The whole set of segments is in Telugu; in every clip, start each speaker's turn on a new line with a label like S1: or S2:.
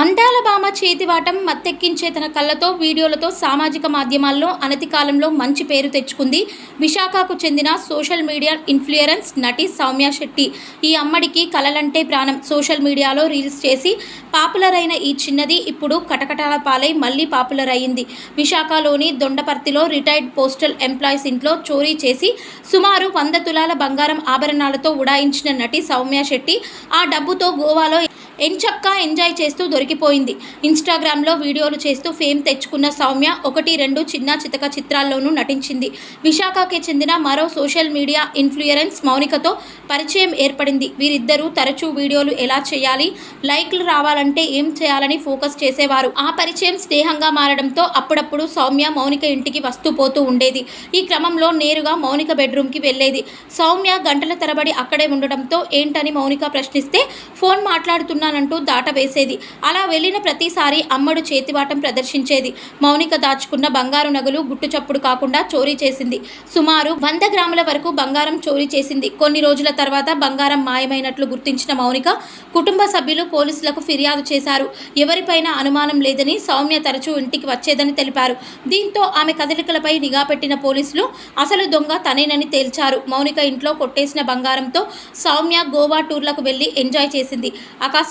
S1: అందాల భామ చేతివాటం మత్తెక్కించే తన కళ్ళతో వీడియోలతో సామాజిక మాధ్యమాల్లో అనతి కాలంలో మంచి పేరు తెచ్చుకుంది. విశాఖకు చెందిన సోషల్ మీడియా ఇన్ఫ్లుయరెన్స్ నటి సౌమ్య శెట్టి. ఈ అమ్మడికి కలలంటే ప్రాణం. సోషల్ మీడియాలో రీల్స్ చేసి పాపులర్ అయిన ఈ చిన్నది ఇప్పుడు కటకటాల పాలై మళ్ళీ పాపులర్ అయ్యింది విశాఖలోని దొండపర్తిలో రిటైర్డ్ పోస్టల్ ఎంప్లాయీస్ ఇంట్లో చోరీ చేసి సుమారు వంద తులాల బంగారం ఆభరణాలతో ఉడాయించిన నటి సౌమ్య శెట్టి ఆ డబ్బుతో గోవాలో ఎంచక్కా ఎంజాయ్ చేస్తూ దొరికిపోయింది. ఇన్స్టాగ్రామ్లో వీడియోలు చేస్తూ ఫేమ్ తెచ్చుకున్న సౌమ్య ఒకటి రెండు చిన్న చితక చిత్రాల్లోనూ నటించింది. విశాఖకి చెందిన మరో సోషల్ మీడియా ఇన్ఫ్లుయరెన్స్ మౌనికతో పరిచయం ఏర్పడింది. వీరిద్దరూ తరచూ వీడియోలు ఎలా చేయాలి లైక్లు రావాలంటే ఏం చేయాలని ఫోకస్ చేసేవారు. ఆ పరిచయం స్నేహంగా మారడంతో అప్పుడప్పుడు సౌమ్య మౌనిక ఇంటికి వస్తూ పోతూ ఉండేది. ఈ క్రమంలో నేరుగా మౌనిక బెడ్రూమ్కి వెళ్ళేది. సౌమ్య గంటల తరబడి అక్కడే ఉండడంతో ఏంటని మౌనిక ప్రశ్నిస్తే ఫోన్ మాట్లాడుతున్న దాట వేసేది అలా వెళ్ళిన ప్రతిసారి అమ్మడు చేతివాటం ప్రదర్శించేది. మౌనిక దాచుకున్న బంగారు నగలు గుట్టు చప్పుడు కాకుండా చోరీ చేసింది. సుమారు వంద గ్రాముల వరకు బంగారం చోరీ చేసింది. కొన్ని రోజుల తర్వాత బంగారం మాయమైనట్లు గుర్తించిన మౌనిక కుటుంబ సభ్యులు పోలీసులకు ఫిర్యాదు చేశారు. ఎవరిపైన అనుమానం లేదని సౌమ్య తరచూ ఇంటికి వచ్చేదని తెలిపారు. దీంతో ఆమె కదలికలపై నిఘా పెట్టిన పోలీసులు అసలు దొంగ తనేనని తేల్చారు. మౌనిక ఇంట్లో కొట్టేసిన బంగారంతో సౌమ్య గోవా టూర్లకు వెళ్ళి ఎంజాయ్ చేసింది.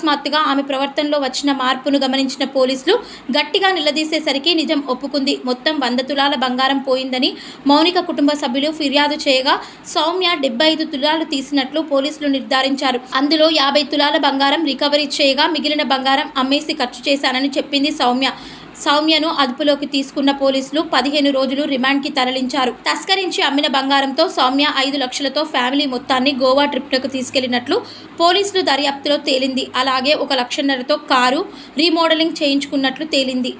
S1: అకస్మాత్తుగా ఆమె ప్రవర్తనలో వచ్చిన మార్పును గమనించిన పోలీసులు గట్టిగా నిలదీసేసరికి నిజం ఒప్పుకుంది. మొత్తం వంద తులాల బంగారం పోయిందని మౌనిక కుటుంబ సభ్యులు ఫిర్యాదు చేయగా సౌమ్య డెబ్బై ఐదు తులాలు తీసినట్లు పోలీసులు నిర్ధారించారు. అందులో యాభై తులాల బంగారం రికవరీ చేయగా మిగిలిన బంగారం అమ్మేసి ఖర్చు చేశానని చెప్పింది సౌమ్య. సౌమ్యను అదుపులోకి తీసుకున్న పోలీసులు పదిహేను రోజులు రిమాండ్కి తరలించారు. తస్కరించి అమ్మిన బంగారంతో సౌమ్య ఐదు లక్షలతో ఫ్యామిలీ మొత్తాన్ని గోవా ట్రిప్లకు తీసుకెళ్ళినట్లు పోలీసులు దర్యాప్తులో తేలింది. అలాగే ఒక లక్షన్నరతో కారు రీమోడలింగ్ చేయించుకున్నట్లు తేలింది.